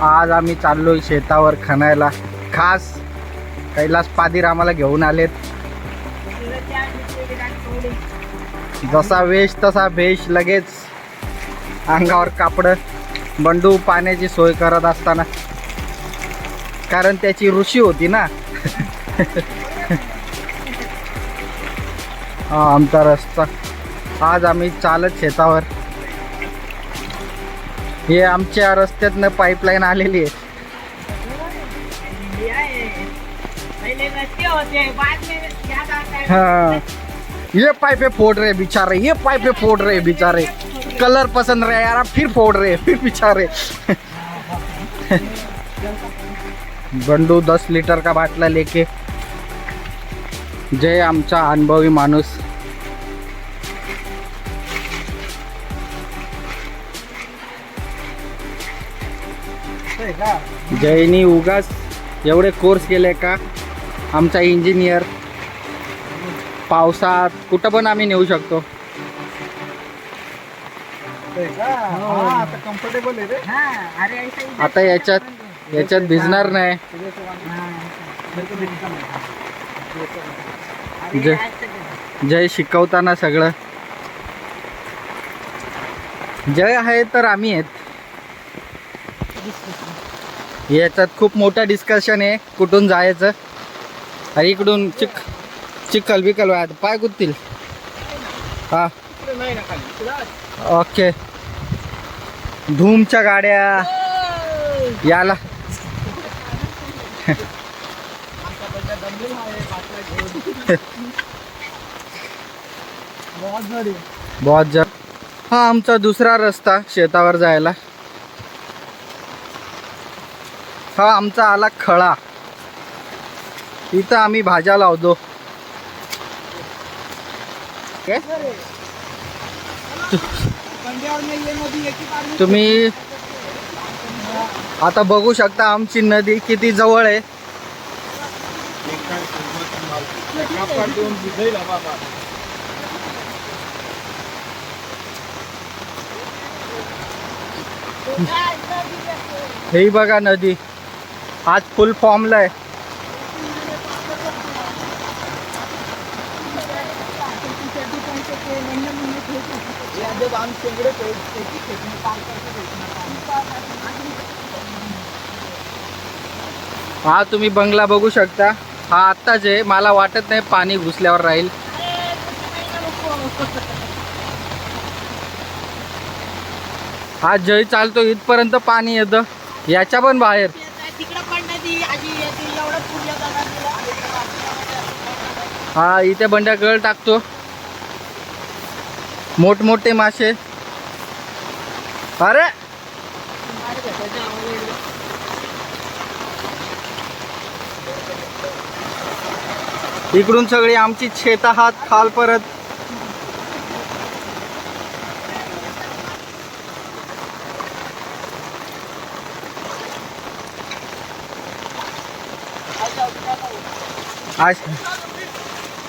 आज आम्ही चाललोय शेतावर खणायला. खास कैलास पादीर आम्हाला घेऊन आलेत. जसा वेश तसा भेष लगेच अंगावर कापड बंडू पाण्याची सोय करत असताना. कारण त्याची ऋषी होती ना. हा आमचा रस्ता. आज आम्ही चालत शेतावर. हे आमच्या रस्त्यातनं पाईपलाईन आलेली आहे. हा. हाँ ये पाइपे फोड़ रहे बेचारे ये पाइपे फोड़ रहे बेचारे. कलर पसंद रहे यार फिर फोड़ रहे फिर बेचारे. बंडू दस लीटर का बाटला लेके. जय आमचा अनुभवी माणूस. जयनी उगाच एवढे कोर्स केले का? आमचा इंजिनियर पावसात कुठं पण आम्ही नेऊ शकतो. कम्फर्टेबल आता याच्यात याच्यात भिजणार नाही. जय जय शिकवताना सगळं. जय आहे तर आम्ही आहेत. याच्यात खूप मोठं डिस्कशन आहे कुठून जायचं? अरे इकडून चिक चिखल बिकल व्हाय पाय कुदतील हा. ओके. धूमच्या गाड्या. याला. बहुत जर हा आमचा दुसरा रस्ता शेतावर जायला. हा आमचा आला खळा. इथं आम्ही भाज्या लावतो. तुम्ही आता बघू शकता आमची नदी किती जवळ आहे. हे बघा नदी. आज फुल फॉर्मला आहे. हा तुम्ही बंगला बघू शकता. हा आत्ताच आहे. मला वाटत नाही पाणी घुसल्यावर राहील. हा जय चालतो. इथपर्यंत पाणी येतं. याच्या पण बाहेर तिकडं पण नदी आजी येते एवढं पूर येतात हा इथे बंड्या गळ टाकतो. मोठमोठे मासे. अरे! इकडून सगळी आमची शेत आहात खाल परत. आज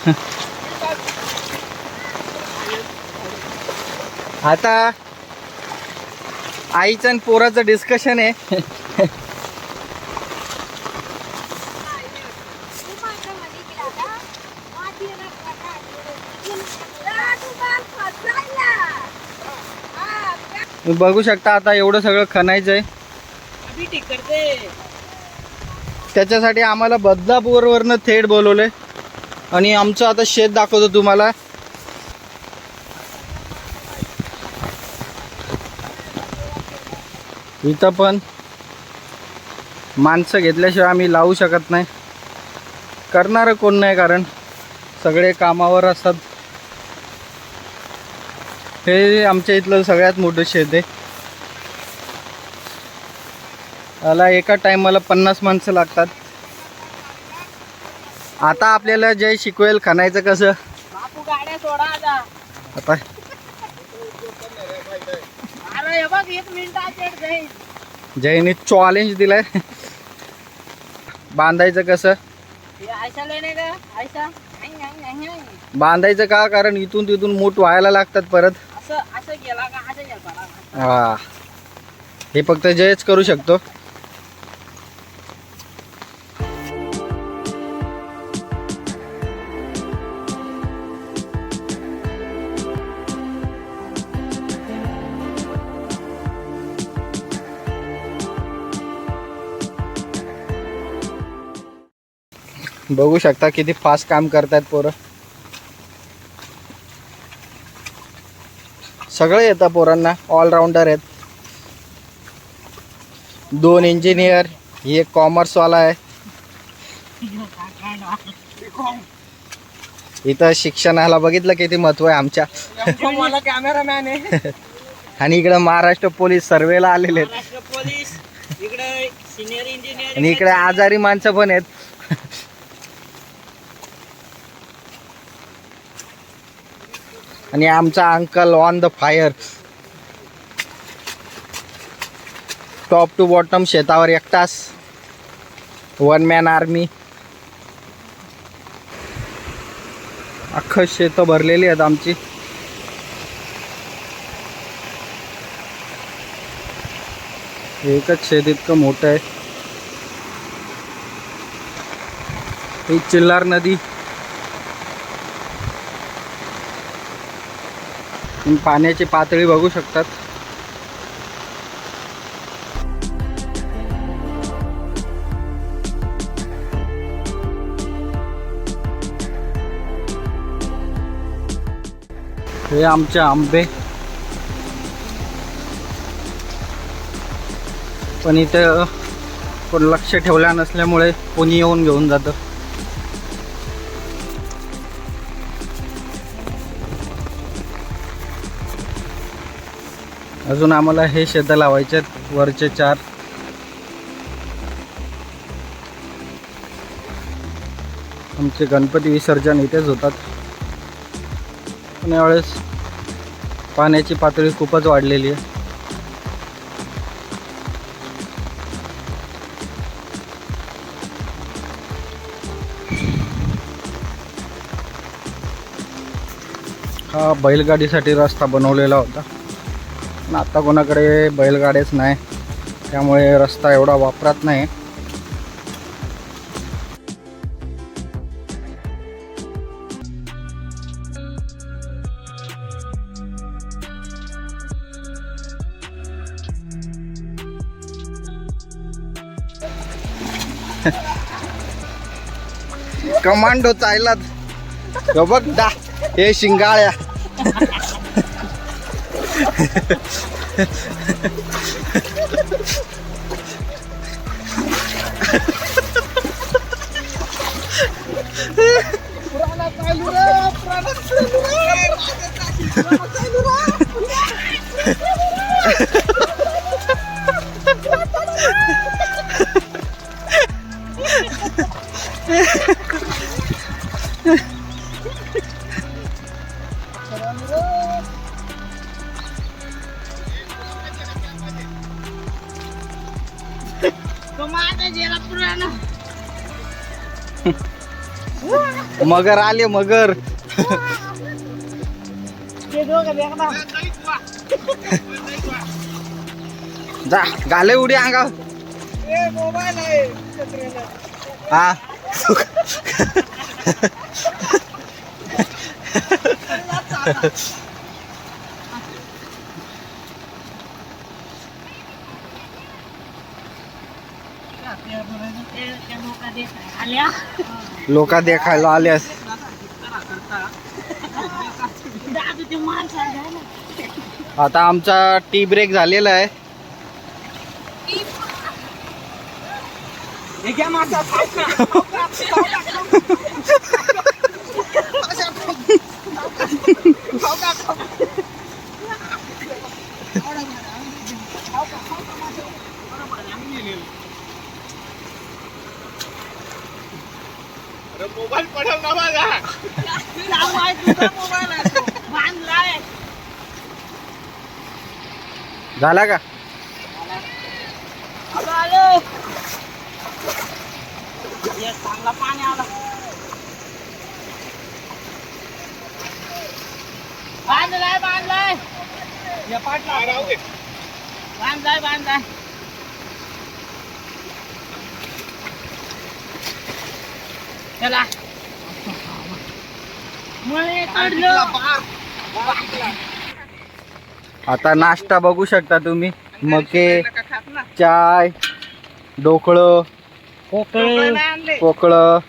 आता आईचं आणि पोराचं डिस्कशन आहे. बघू शकता आता एवढं सगळं खणायचं आहे त्याच्यासाठी आम्हाला बदलापूरवरनं थेट बोलवलंय. आणि आमचं आता शेत दाखवतो तुम्हाला. इथं पण माणसं घेतल्याशिवाय आम्ही लावू शकत नाही. करणारं कोण नाही कारण सगळे कामावर असतात. हे आमच्या इथलं सगळ्यात मोठं शेत आहे. त्याला एका टायमाला पन्नास माणसं लागतात. आता आपल्याला जय शिकवेल खणायचं कसं? बापू गाड्या सोडा आता. आता अरे हे बघ एक मिनिटात येत जाईल जयने चॅलेंज दिलाय. बांधायचं कसं? हे लेणे का. बांधायचं का? कारण इथून तिथून मूठ व्हायला लागतात परत. असं असं गेला का? असं गेला. हा. हे फक्त जयच करू शकतो. बघू शकता किती फास्ट काम करतायत पोरं. सगळे येतात पोरांना ऑलराऊंडर आहेत. दोन इंजिनियर एक कॉमर्सवाला आहे. इथं शिक्षणाला बघितलं किती महत्त्व आहे आमच्या. कॅमेरामॅन आहे आणि इकडे महाराष्ट्र पोलीस सर्वेला आलेले आहेत. महाराष्ट्र पोलीस इकडे सिनियर इंजिनियर आणि इकडे आजारी माणसं पण आहेत. आणि आमचा uncle on the fire top to bottom शेतावर एकटाच वन मॅन आर्मी अख्खं शेतं भरलेली आहेत आमची. एकच शेत इतकं मोठं आहे. ही चिल्लार नदी. तुम्ही पाण्याची पातळी बघू शकतात. हे आमचे आंबे. पण इथे कोण लक्ष ठेवल्या नसल्यामुळे कोणी येऊन घेऊन जातं. अजून आम्हाला हे शेतं लावायचे आहेत वरचे चार. आमचे गणपती विसर्जन इथेच होतात. पण यावेळेस पाण्याची पातळी खूपच वाढलेली आहे. हा बैलगाडीसाठी रस्ता बनवलेला होता. पण आता कोणाकडे बैलगाड्याच नाही. त्यामुळे रस्ता एवढा वापरात नाही. कमांडो चायलात. बघ दा हे शिंगाळ्या. Pura na tayo na! Pura na tayo na! Pura na tayo na! मगर आले मगर. जा घाले उडी अंगावर. मोबाईल आहे. छत्रीला. हा. आल्या? लोक देखायला घ्या ना आता आमचा टी ब्रेक झालेला आहे हे घ्या माझा खाऊ का? खाऊ का? खाऊ का? खाऊ का? खाऊ का? खाऊ का? मोबाईल पडेल ना माझा जाऊ आहे तुझा मोबाईल आहे तो. बांधलाय झाला का आलो आलो ये चांगला पाणी आला बांधलाय बांधलाय या पाटला राहू दे बांधलाय बांधलाय चला. आता नाश्ता बघू शकता तुम्ही. मके चाय ढोकळं. पोकळ नाही आणले. पोकळं.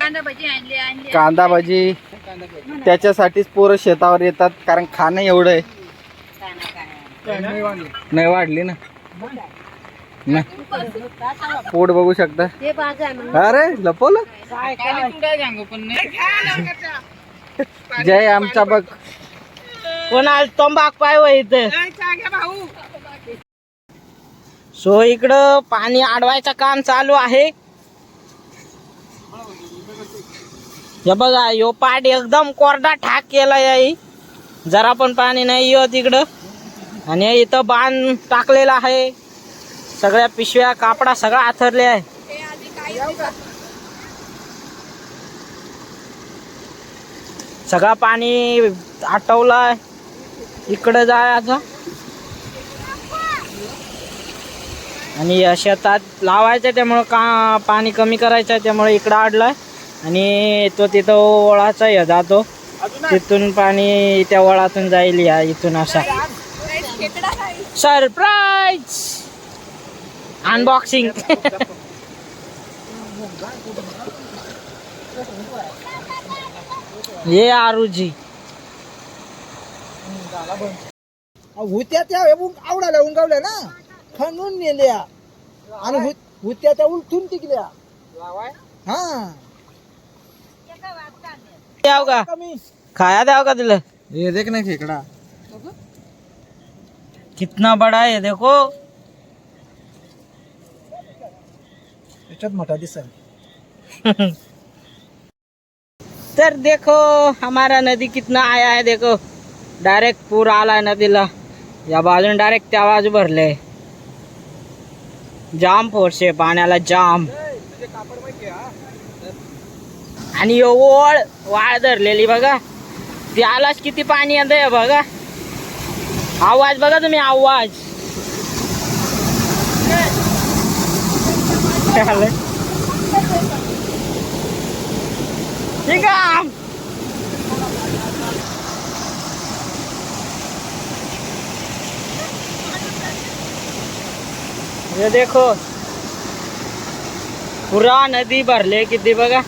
कांदा भजी आणली आणली कांदा भाजी. त्याच्यासाठीच पोरं शेतावर येतात कारण खाणं एवढं आहे. नाही वाढली ना. नाही. पोट बघू शकता. अरे लपवलं? जय आमचा बघ. कोणाला तंबाख पाय इथं? सो इकडं पाणी अडवायचं काम चालू आहे. हे बघा यो पाट एकदम कोरडा ठाक केला याई जरा पण पाणी नाही येत इकडं. आणि इथं बांध टाकलेला आहे. सगळ्या पिशव्या कापडा सगळा आथरले आहे. सगळा पाणी आटवलाय. इकडं जायचं आणि शेतात लावायचं त्यामुळं का पाणी कमी करायचं आहे त्यामुळे इकडं आडलाय. आणि तो तिथं ओळाचा हे जातो. तिथून पाणी त्या वळातून जाईल या इथून असा. सरप्राईज अनबॉक्सिंग ये आरुजी। होत्या त्या आवडाल्या उंगावल्या ना? खणून नेल्या. आणि होत्या त्या उलटून टिकल्या. हा. द्याव का? खाया द्याव का तुला? ये देख ना खेकडा कितना बड़ा है देखो. त्याच्यात मोठा दिसल तर देखो हमारा नदी कितना आया है देखो। डायरेक्ट पूर आलाय नदीला। या बाजून डायरेक्ट त्या बाजू भरले। जाम फोर्स आहे पाण्याला जाम. आणि ओळ वाळ धरलेली बघा. ती आलाच किती पाणी येत बघा. आवाज बघा तुम्ही आवाज. ठीक आहे ये देखो पूरा नदी भरले किती बघा.